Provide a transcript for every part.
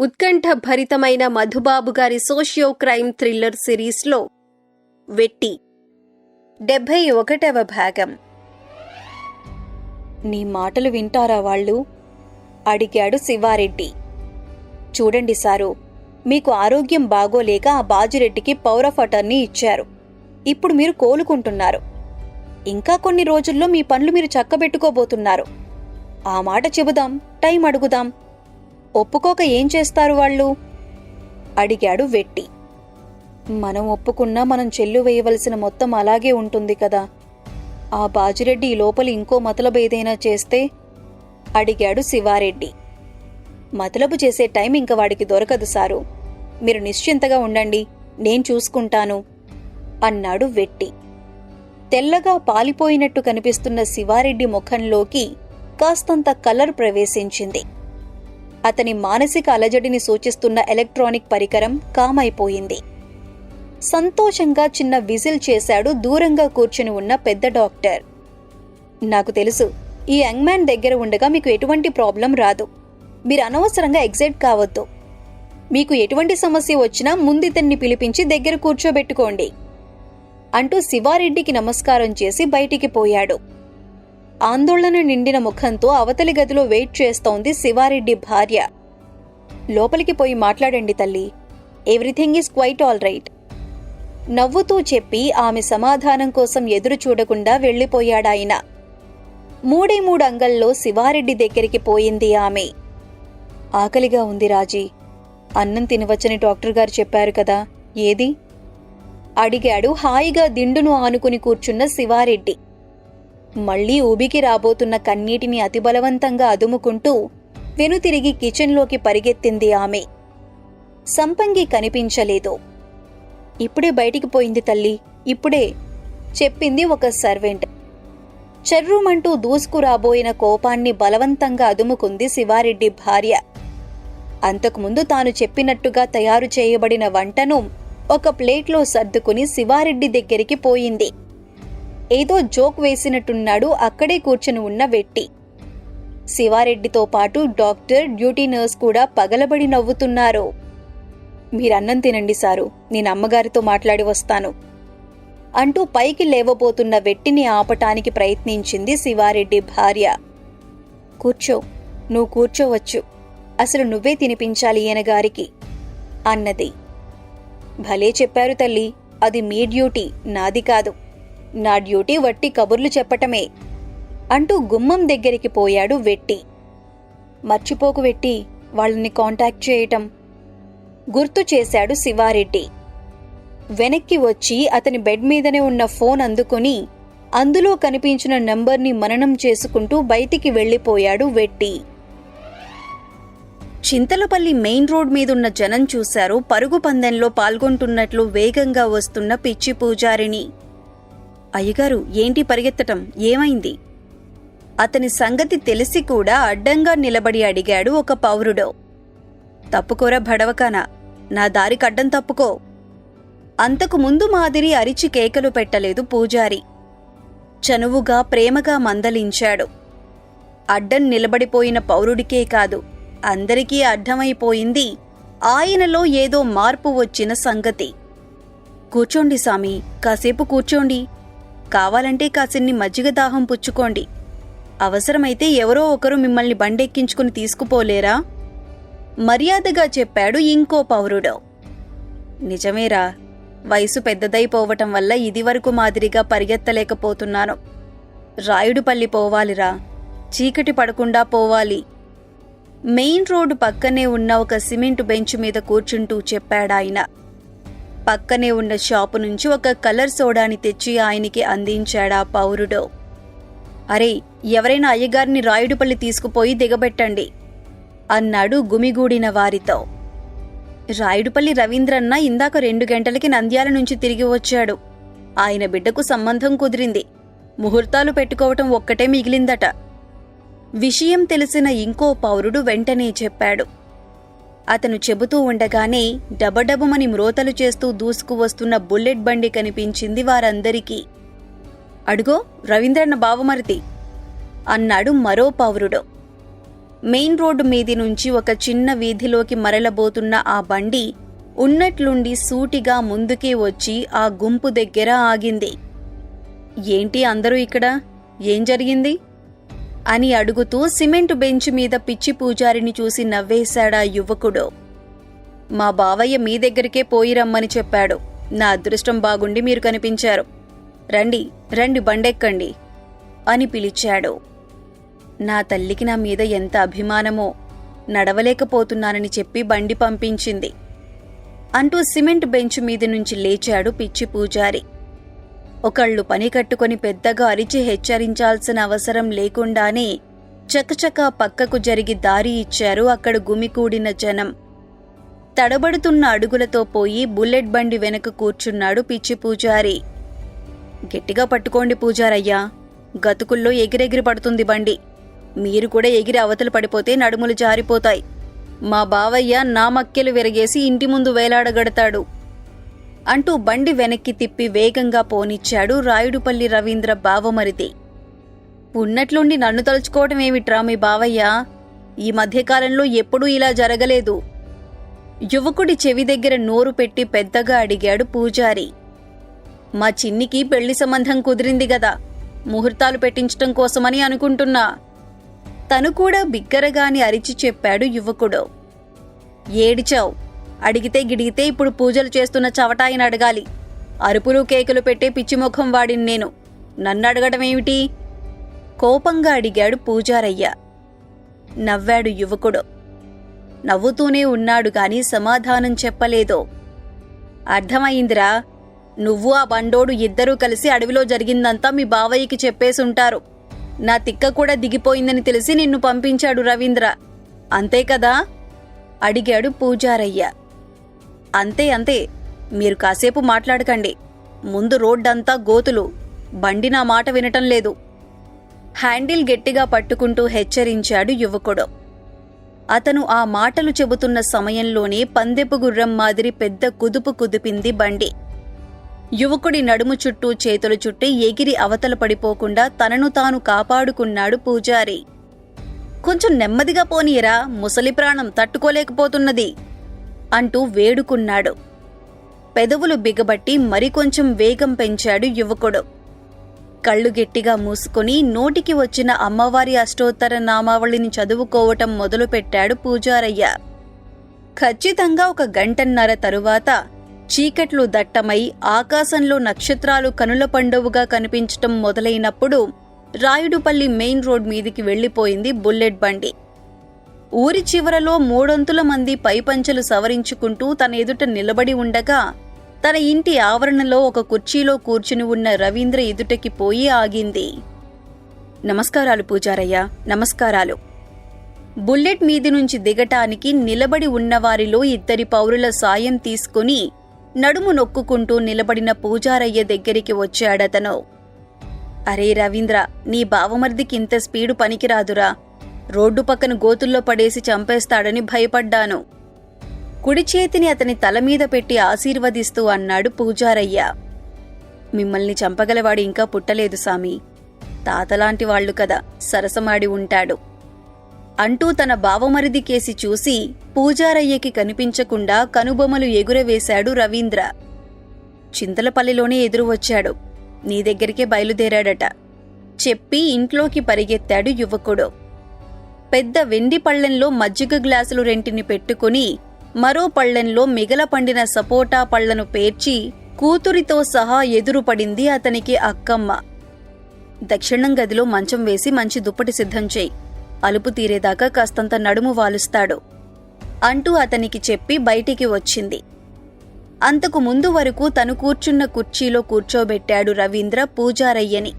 ఉత్కంఠ భరితమైన మధుబాబు గారి socio crime thriller సిరీస్లో వెట్టి. డెబ్భై ఒకటవ భాగం. నీ మాటలు వింటారా వాళ్ళు? అడిగాడు శివారెడ్డి. చూడండి సారు మీకు ఆరోగ్యం బాగోలేక ఆ బాజిరెడ్డికి పవర్ ఆఫ్ అటర్నీ ఇచ్చారు. ఇప్పుడు మీరు కోలుకుంటున్నారు. ఇంకా కొన్ని రోజుల్లో మీ పనులు మీరు చక్కబెట్టుకోబోతున్నారు. ఆ మాట చెబుదాం టైం అడుగుదాం ఒప్పుకోక ఏం చేస్తారు వాళ్ళు? అడిగాడు వెట్టి. మనం ఒప్పుకున్నా మనం చెల్లు వేయవలసిన మొత్తం అలాగే ఉంటుంది కదా. ఆ బాజిరెడ్డి లోపల ఇంకో మతలబు ఏదైనా చేస్తే? అడిగాడు శివారెడ్డి. మతలబు చేసే టైం ఇంక వాడికి దొరకదు సారు. మీరు నిశ్చింతగా ఉండండి నేను చూసుకుంటాను అన్నాడు వెట్టి. తెల్లగా పాలిపోయినట్టు కనిపిస్తున్న శివారెడ్డి ముఖంలోకి కాస్తంత కలర్ ప్రవేశించింది. అతని మానసిక అలజడిని సూచిస్తున్న ఎలక్ట్రానిక్ పరికరం కామైపోయింది. సంతోషంగా చిన్న విజిల్ చేశాడు దూరంగా కూర్చుని ఉన్న పెద్ద డాక్టర్. నాకు తెలుసు ఈ యంగ్ మ్యాన్ దగ్గర ఉండగా మీకు ఎటువంటి ప్రాబ్లం రాదు. మీరు అనవసరంగా ఎగ్జైట్ కావద్దు. మీకు ఎటువంటి సమస్య వచ్చినా ముందితన్ని పిలిపించి దగ్గర కూర్చోబెట్టుకోండి. అంటూ శివారెడ్డికి నమస్కారం చేసి బయటికి పోయాడు. ఆందోళన నిండిన ముఖంతో అవతలి గదిలో వెయిట్ చేస్తోంది శివారెడ్డి భార్య. లోపలికి పోయి మాట్లాడండి తల్లి. Everything is quite all right నవ్వుతూ చెప్పి ఆమె సమాధానం కోసం ఎదురు చూడకుండా వెళ్ళిపోయాడాయన మూడే మూడు అంగల్లో శివారెడ్డి దగ్గరికి పోయింది ఆమె. ఆకలిగా ఉంది రాజీ. అన్నం తినవచ్చని డాక్టర్ గారు చెప్పారు కదా. ఏది? అడిగాడు హాయిగా దిండును ఆనుకుని కూర్చున్న శివారెడ్డి. మళ్ళీ ఊబికి రాబోతున్న కన్నీటిని అతి బలవంతంగా అదుముకుంటూ వెనుతిరిగి కిచెన్లోకి పరిగెత్తింది ఆమె. సంపంగి కనిపించలేదు. ఇప్పుడే బయటికి పోయింది తల్లి ఇప్పుడే చెప్పింది ఒక సర్వెంట్. చెర్రుమంటూ దూసుకురాబోయిన కోపాన్ని బలవంతంగా అదుముకుంది శివారెడ్డి భార్య. అంతకుముందు తాను చెప్పినట్టుగా తయారు చేయబడిన వంటను ఒక ప్లేట్లో సర్దుకుని శివారెడ్డి దగ్గరికి పోయింది. ఏదో జోక్ వేసినట్టున్నాడు అక్కడే కూర్చుని ఉన్న వెట్టి శివారెడ్డితో పాటు డాక్టర్ డ్యూటీ నర్స్ కూడా పగలబడి నవ్వుతున్నారు. మీరన్నం తినండి సారు నేను అమ్మగారితో మాట్లాడి వస్తాను. అంటూ పైకి లేవబోతున్న వెట్టిని ఆపటానికి ప్రయత్నించింది శివారెడ్డి భార్య. కూర్చో నువ్వు కూర్చోవచ్చు. అసలు నువ్వే తినిపించాలి ఈయనగారికి అన్నది. భలే చెప్పారు తల్లి అది మీ డ్యూటీ నాది కాదు. నా డ్యూటీ వట్టి కబుర్లు చెప్పటమే అంటూ గుమ్మం దగ్గరికి పోయాడు వెట్టి. మర్చిపోకు వెట్టి వాళ్ళని కాంటాక్ట్ చేయటం గుర్తు చేశాడు శివారెడ్డి. వెనక్కి వచ్చి అతని బెడ్ మీదనే ఉన్న ఫోన్ అందుకుని అందులో కనిపించిన నంబర్ని మననం చేసుకుంటూ బయటికి వెళ్ళిపోయాడు వెట్టి. చింతలపల్లి మెయిన్ రోడ్ మీదున్న జనం చూశారు పరుగు పందెంలో పాల్గొంటున్నట్లు వేగంగా వస్తున్న పిచ్చి పూజారిని. అయ్యగారు ఏంటి పరిగెత్తటం? ఏమైంది? అతని సంగతి తెలిసి కూడా అడ్డంగా నిలబడి అడిగాడు ఒక పౌరుడో. తప్పుకోరా భడవకానా? నా దారికి అడ్డం తప్పుకో. అంతకు ముందు మాదిరి అరిచి కేకలు పెట్టలేదు పూజారి. చనువుగా ప్రేమగా మందలించాడు. అడ్డం నిలబడిపోయిన పౌరుడికే కాదు అందరికీ అడ్డమైపోయింది ఆయనలో ఏదో మార్పు వచ్చిన సంగతి. కూర్చోండి సామి కాసేపు కూర్చోండి. కావాలంటే కాసిన్ని మజ్జిగ దాహం పుచ్చుకోండి. అవసరమైతే ఎవరో ఒకరు మిమ్మల్ని బండెక్కించుకుని తీసుకుపోలేరా? మర్యాదగా చెప్పాడు ఇంకో పౌరుడు. నిజమేరా వయసు పెద్దదైపోవటం వల్ల ఇదివరకు మాదిరిగా పరిగెత్తలేకపోతున్నాను. రాయుడుపల్లి పోవాలిరా చీకటి పడకుండా పోవాలి. మెయిన్ రోడ్డు పక్కనే ఉన్న ఒక సిమెంట్ బెంచ్ మీద కూర్చుంటూ చెప్పాడాయన. పక్కనే ఉన్న షాపు నుంచి ఒక కలర్ సోడాని తెచ్చి ఆయనకి అందించాడా పౌరుడు. అరే ఎవరైనా అయ్యగారిని రాయుడుపల్లి తీసుకుపోయి దిగబెట్టండి అన్నాడు గుమిగూడిన వారితో. రాయుడుపల్లి రవీంద్రన్న ఇందాక రెండు గంటలకి నంద్యాల నుంచి తిరిగి వచ్చాడు. ఆయన బిడ్డకు సంబంధం కుదిరింది. ముహూర్తాలు పెట్టుకోవటం ఒక్కటే మిగిలిందట. విషయం తెలిసిన ఇంకో పౌరుడు వెంటనే చెప్పాడు. అతను చెబుతూ ఉండగానే డబడబుమని మ్రోతలు చేస్తూ దూసుకువస్తున్న బుల్లెట్ బండి కనిపించింది వారందరికీ. అడుగో రవీంద్రన్న బావమరిది అన్నాడు మరో పౌరుడు. మెయిన్ రోడ్డు మీది నుంచి ఒక చిన్న వీధిలోకి మరలబోతున్న ఆ బండి ఉన్నట్లుండి సూటిగా ముందుకే వచ్చి ఆ గుంపు దగ్గర ఆగింది. ఏంటి అందరూ ఇక్కడ? ఏం జరిగింది? అని అడుగుతూ సిమెంట్ బెంచ్ మీద పిచ్చి పూజారిని చూసి నవ్వేశాడా యువకుడు. మా బావయ్య మీ దగ్గరికే పోయి రమ్మని చెప్పాడు. నా అదృష్టం బాగుండి మీరు కనిపించారు. రండి రండి బండెక్కండి అని పిలిచాడు. నా తల్లికి నా మీద ఎంత అభిమానమో నడవలేకపోతున్నానని చెప్పి బండి పంపించింది. అంటూ సిమెంట్ బెంచ్ మీద నుంచి లేచాడు పిచ్చి పూజారి. ఒకళ్ళు పని కట్టుకొని పెద్దగా అరిచి హెచ్చరించాల్సిన అవసరం లేకుండానే చకచకా పక్కకు జరిగి దారి ఇచ్చారు అక్కడ గుమికూడిన జనం. తడబడుతున్న అడుగులతో పోయి బుల్లెట్ బండి వెనక కూర్చున్నాడు పిచ్చి పూజారి. గట్టిగా పట్టుకోండి పూజారయ్యా. గతుకుల్లో ఎగిరెగిరి పడుతుంది బండి. మీరు కూడా ఎగిరి అవతలు పడిపోతే నడుములు జారిపోతాయి. మా బావయ్య నా మక్కెలు విరగేసి ఇంటి ముందు వేలాడగడతాడు. అంటూ బండి వెనక్కి తిప్పి వేగంగా పోనిచ్చాడు రాయుడుపల్లి రవీంద్ర బావమరిది. ఉన్నట్లుండి నన్ను తలుచుకోవటం ఏమిట్రా మీ బావయ్య? ఈ మధ్యకాలంలో ఎప్పుడూ ఇలా జరగలేదు. యువకుడి చెవి దగ్గర నోరు పెట్టి పెద్దగా అడిగాడు పూజారి. మా చిన్నికి పెళ్ళి సంబంధం కుదిరింది గదా ముహూర్తాలు పెట్టించటం కోసమని అనుకుంటున్నా. తను కూడా బిగ్గరగాని అరిచి చెప్పాడు యువకుడు. ఏడిచావు? అడిగితే గిడిగితే ఇప్పుడు పూజలు చేస్తున్న చవటాయిని అడగాలి. అరుపులు కేకులు పెట్టే పిచ్చిముఖం వాడిని నేను. నన్ను అడగడమేమిటి కోపంగా అడిగాడు పూజారయ్య. నవ్వాడు యువకుడు. నవ్వుతూనే ఉన్నాడు గాని సమాధానం చెప్పలేదో. అర్థమైందిరా నువ్వు ఆ బండోడు ఇద్దరూ కలిసి అడవిలో జరిగిందంతా మీ బావయ్యకి చెప్పేసుంటారు. నా తిక్క కూడా దిగిపోయిందని తెలిసి నిన్ను పంపించాడు రవీంద్ర. అంతే కదా? అడిగాడు పూజారయ్య. అంతే అంతే. మీరు కాసేపు మాట్లాడకండి. ముందు రోడ్డంతా గోతులు. బండి నా మాట వినటం లేదు. హ్యాండిల్ గట్టిగా పట్టుకుంటూ హెచ్చరించాడు యువకుడు. అతను ఆ మాటలు చెబుతున్న సమయంలోనే పందెపు గుర్రం మాదిరి పెద్ద కుదుపు కుదిపింది బండి. యువకుడి నడుము చుట్టూ చేతులు చుట్టి ఎగిరి అవతల పడిపోకుండా తనను తాను కాపాడుకున్నాడు పూజారి. కొంచెం నెమ్మదిగా పోనీయరా ముసలి ప్రాణం తట్టుకోలేకపోతున్నది. అంటూ వేడుకున్నాడు. పెదవులు బిగబట్టి మరికొంచెం వేగం పెంచాడు యువకుడు. కళ్ళు గట్టిగా మూసుకుని నోటికి వచ్చిన అమ్మవారి అష్టోత్తర నామావళిని చదువుకోవటం మొదలుపెట్టాడు పూజారయ్య. ఖచ్చితంగా ఒక గంటన్నర తరువాత చీకట్లు దట్టమై ఆకాశంలో నక్షత్రాలు కనుల పండువుగా కనిపించటం మొదలైనప్పుడు రాయుడుపల్లి మెయిన్ రోడ్ మీదికి వెళ్ళిపోయింది బుల్లెట్ బండి. ఊరి చివరలో మూడొంతుల మంది పైపంచలు సవరించుకుంటూ తన ఎదుట నిలబడి ఉండగా తన ఇంటి ఆవరణలో ఒక కుర్చీలో కూర్చుని ఉన్న రవీంద్ర ఎదుటకి పోయి ఆగింది. నమస్కారాలు పూజారయ్య నమస్కారాలు. బుల్లెట్ మీది నుంచి దిగటానికి నిలబడి ఉన్నవారిలో ఇద్దరి పౌరుల సాయం తీసుకుని నడుము నొక్కుకుంటూ నిలబడిన పూజారయ్య దగ్గరికి వచ్చాడతను. అరే రవీంద్ర నీ బావమర్దికి ఇంత స్పీడు పనికిరాదురా. రోడ్డు పక్కన గోతుల్లో పడేసి చంపేస్తాడని భయపడ్డాను. కుడి చేతిని అతని తల మీద పెట్టి ఆశీర్వదిస్తూ అన్నాడు పూజారయ్య. మిమ్మల్ని చంపగలవాడు ఇంకా పుట్టలేదు సామి. తాతలాంటి వాళ్ళు కదా సరసమాడి ఉంటాడు. అంటూ తన బావమరిది కేసి చూసి పూజారయ్యకి కనిపించకుండా కనుబొమలు ఎగురవేశాడు రవీంద్ర. చింతలపల్లిలోనే ఎదురు వచ్చాడు నీ దగ్గరికే బయలుదేరాడట. చెప్పి ఇంట్లోకి పరిగెత్తాడు యువకుడు. పెద్ద వెండి పళ్ళెంలో మజ్జిగ గ్లాసులు రెంటిని పెట్టుకుని మరో పళ్ళెంలో మిగల పండిన సపోటా పళ్ళను పేర్చి కూతురితో సహా ఎదురుపడింది అతనికి అక్కమ్మ. దక్షిణం గదిలో మంచం వేసి మంచి దుప్పటి సిద్ధం చేయి. అలుపు తీరేదాకా కాస్తంత నడుము వాలుస్తాడు. అంటూ అతనికి చెప్పి బయటికి వచ్చింది. అంతకు ముందు వరకు తను కూర్చున్న కుర్చీలో కూర్చోబెట్టాడు రవీంద్ర పూజారయ్యని.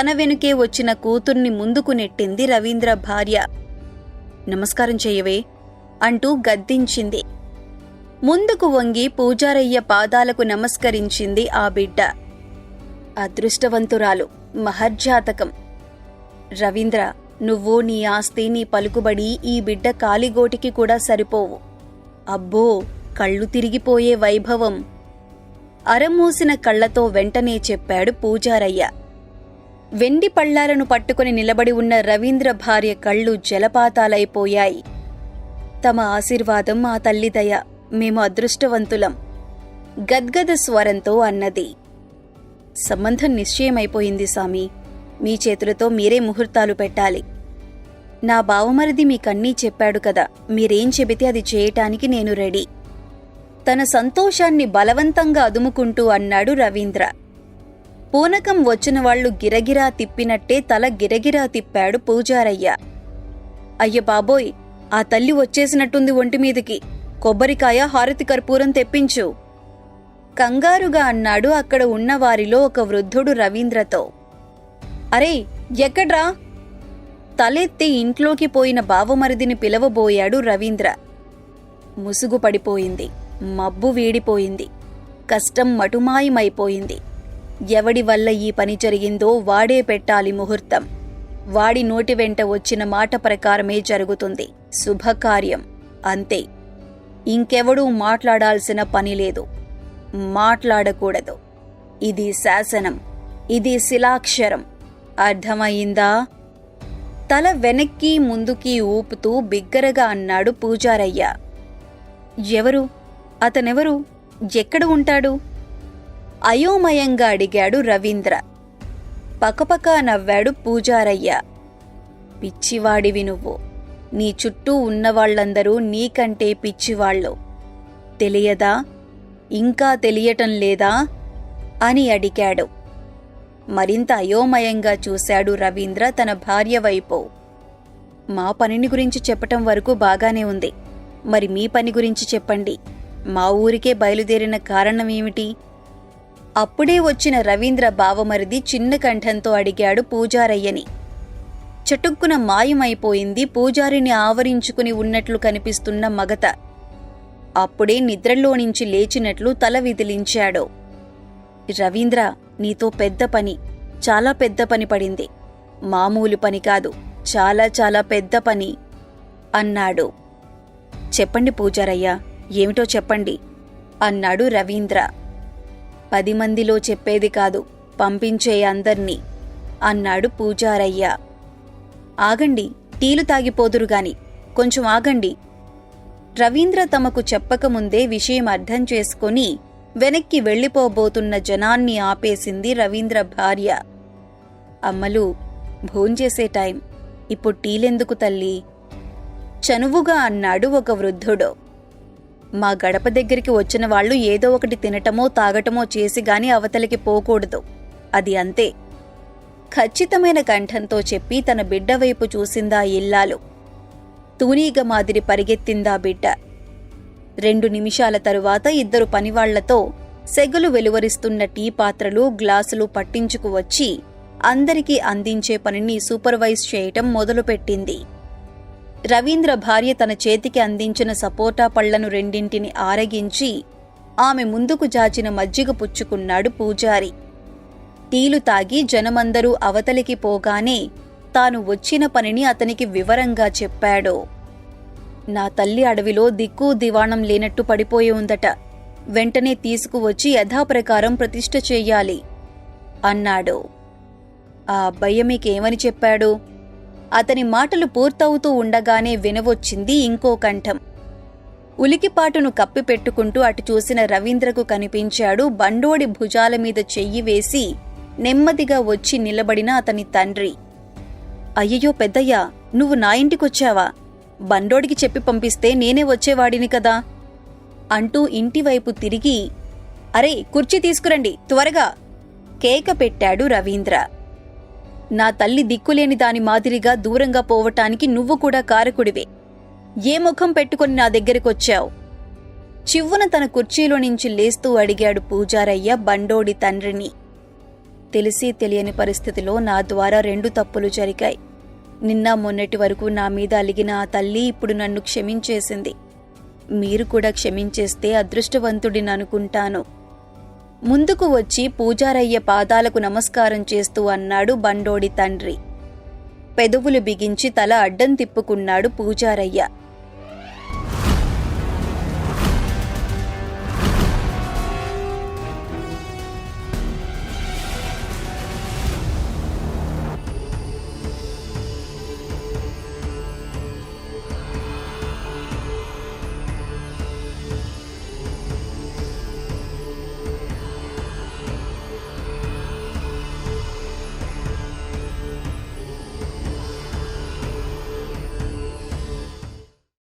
తన వెనుకే వచ్చిన కూతుర్ని ముందుకు నెట్టింది రవీంద్ర భార్య. నమస్కారం చెయ్యవే అంటూ గద్దించింది. ముందుకు వంగి పూజారయ్య పాదాలకు నమస్కరించింది ఆ బిడ్డ. అదృష్టవంతురాలు మహర్జాతకం. రవీంద్ర నువ్వు నీ ఆస్తి నీ పలుకుబడి ఈ బిడ్డ కాలిగోటికి కూడా సరిపోవు. అబ్బో కళ్ళు తిరిగిపోయే వైభవం. అరమూసిన కళ్ళతో వెంటనే చెప్పాడు పూజారయ్య. వెండి పళ్ళాలను పట్టుకుని నిలబడి ఉన్న రవీంద్ర భార్య కళ్ళు జలపాతాలైపోయాయి. తమ ఆశీర్వాదం ఆ తల్లిదయ మేము అదృష్టవంతులం గద్గద స్వరంతో అన్నది. సంబంధం నిశ్చయమైపోయింది సామి మీ చేతులతో మీరే ముహూర్తాలు పెట్టాలి. నా బావమరిది మీకన్నీ చెప్పాడు కదా మీరేం చెబితే అది చేయటానికి నేను రెడీ. తన సంతోషాన్ని బలవంతంగా అదుముకుంటూ అన్నాడు రవీంద్ర. పూనకం వచ్చిన వాళ్ళు గిరగిరా తిప్పినట్టే తల గిరగిరా తిప్పాడు పూజారయ్య. అయ్య బాబోయ్ ఆ తల్లి వచ్చేసినట్టుంది ఒంటి మీదకి. కొబ్బరికాయ హారతి కర్పూరం తెప్పించు. కంగారుగా అన్నాడు అక్కడ ఉన్నవారిలో ఒక వృద్ధుడు రవీంద్రతో. అరే ఎక్కడ్రా? తలెత్తి ఇంట్లోకి పోయిన బావమరిదిని పిలవబోయాడు రవీంద్ర. ముసుగు పడిపోయింది మబ్బు వీడిపోయింది కష్టం మటుమాయమైపోయింది. ఎవడి వల్ల ఈ పని జరిగిందో వాడే పెట్టాలి ముహూర్తం. వాడి నోటి వెంట వచ్చిన మాట ప్రకారమే జరుగుతుంది. శుభకార్యం. అంతే. ఇంకెవడూ మాట్లాడాల్సిన పని లేదు. మాట్లాడకూడదు. ఇది శాసనం. ఇది శిలాక్షరం. అర్థమయ్యిందా తల వెనక్కి ముందుకి ఊపుతూ బిగ్గరగా అన్నాడు పూజారయ్య. ఎవరు? అతనెవరు? ఎక్కడ ఉంటాడు? అయోమయంగా అడిగాడు రవీంద్ర. పకపక నవ్వాడు పూజారయ్య. పిచ్చివాడివి నువ్వు. నీ చుట్టూ ఉన్నవాళ్ళందరూ నీకంటే పిచ్చివాళ్ళు. తెలియదా? ఇంకా తెలియటం లేదా? అని అడిగాడు. మరింత అయోమయంగా చూశాడు రవీంద్ర తన భార్య వైపు. మా పనిని గురించి చెప్పటం వరకు బాగానే ఉంది. మరి మీ పని గురించి చెప్పండి. మా ఊరికే బయలుదేరిన కారణం ఏమిటి? అప్పుడే వచ్చిన రవీంద్ర బావమరిది చిన్న కంఠంతో అడిగాడు పూజారయ్యని. చటుక్కున మాయమైపోయింది పూజారిని ఆవరించుకుని ఉన్నట్లు కనిపిస్తున్న మగత. అప్పుడే నిద్రలో నుంచి లేచినట్లు తల విదిలించాడు. రవీంద్ర నీతో పెద్ద పని చాలా పెద్ద పని పడింది. మామూలు పని కాదు చాలా చాలా పెద్ద పని అన్నాడు. చెప్పండి పూజారయ్య ఏమిటో చెప్పండి అన్నాడు రవీంద్ర. పది మందిలో చెప్పేది కాదు పంపించే అందర్నీ అన్నాడు పూజారయ్య. ఆగండి టీలు తాగిపోదురుగాని కొంచెం ఆగండి. రవీంద్ర తమకు చెప్పకముందే విషయం అర్థం చేసుకొని వెనక్కి వెళ్ళిపోబోతున్న జనాన్ని ఆపేసింది రవీంద్ర భార్య. అమ్మలు భోంచేసే టైం ఇప్పుడు టీలెందుకు తల్లి? చనువుగా అన్నాడు ఒక వృద్ధుడు. మా గడప దగ్గరికి వచ్చిన వాళ్ళు ఏదో ఒకటి తినటమో తాగటమో చేసి గాని అవతలికి పోకూడదు. అది అంతే. ఖచ్చితమైన కంఠంతో చెప్పి తన బిడ్డ వైపు చూసిందా ఇల్లాలు. తూనీగ మాదిరి పరిగెత్తిందా బిడ్డ. రెండు నిమిషాల తరువాత ఇద్దరు పనివాళ్ళతో సెగలు వెలువరిస్తున్న టీ పాత్రలు గ్లాసులు పట్టించుకు వచ్చి అందరికీ అందించే పనిని సూపర్వైజ్ చేయటం మొదలుపెట్టింది. రవీంద్ర భార్య తన చేతికి అందించిన సపోటా పళ్ళను రెండింటిని ఆరగించి ఆమె ముందుకు జాచిన మజ్జిగ పుచ్చుకున్నాడు పూజారి. టీలు తాగి జనమందరూ అవతలికి పోగానే తాను వచ్చిన పనిని అతనికి వివరంగా చెప్పాడు. నా తల్లి అడవిలో దిక్కు దివాణం లేనట్టు పడిపోయి ఉందట. వెంటనే తీసుకువచ్చి యథాప్రకారం ప్రతిష్ఠ చెయ్యాలి అన్నాడు. ఆ అబ్బయ్య మీకేమని చెప్పాడు? అతని మాటలు పూర్తవుతూ ఉండగానే వినవచ్చింది ఇంకో కంఠం. ఉలికిపాటును కప్పిపెట్టుకుంటూ అటు చూసిన రవీంద్రకు కనిపించాడు బండోడి భుజాల మీద చెయ్యి వేసి నెమ్మదిగా వచ్చి నిలబడిన అతని తండ్రి. అయ్యయ్యో పెద్దయ్యా నువ్వు నా ఇంటికొచ్చావా? బండోడికి చెప్పి పంపిస్తే నేనే వచ్చేవాడిని కదా? అంటూ ఇంటివైపు తిరిగి అరే కుర్చీ తీసుకురండి త్వరగా. కేక పెట్టాడు రవీంద్ర. నా తల్లి దిక్కులేని దాని మాదిరిగా దూరంగా పోవటానికి నువ్వు కూడా కారకుడివే. ఏ ముఖం పెట్టుకుని నా దగ్గరికొచ్చావు? చివ్వున తన కుర్చీలో నుంచి లేస్తూ అడిగాడు పూజారయ్య బండోడి తండ్రిని. తెలిసి తెలియని పరిస్థితిలో నా ద్వారా రెండు తప్పులు జరిగాయి. నిన్న మొన్నటి వరకు నా మీద అలిగిన ఆ తల్లి ఇప్పుడు నన్ను క్షమించేసింది. మీరు కూడా క్షమించేస్తే అదృష్టవంతుడిని అనుకుంటాను ముందుకు వచ్చి పూజారయ్య పాదాలకు నమస్కారం చేస్తూ అన్నాడు బండోడి తండ్రి. పెదవులు బిగించి తల అడ్డం తిప్పుకున్నాడు పూజారయ్య.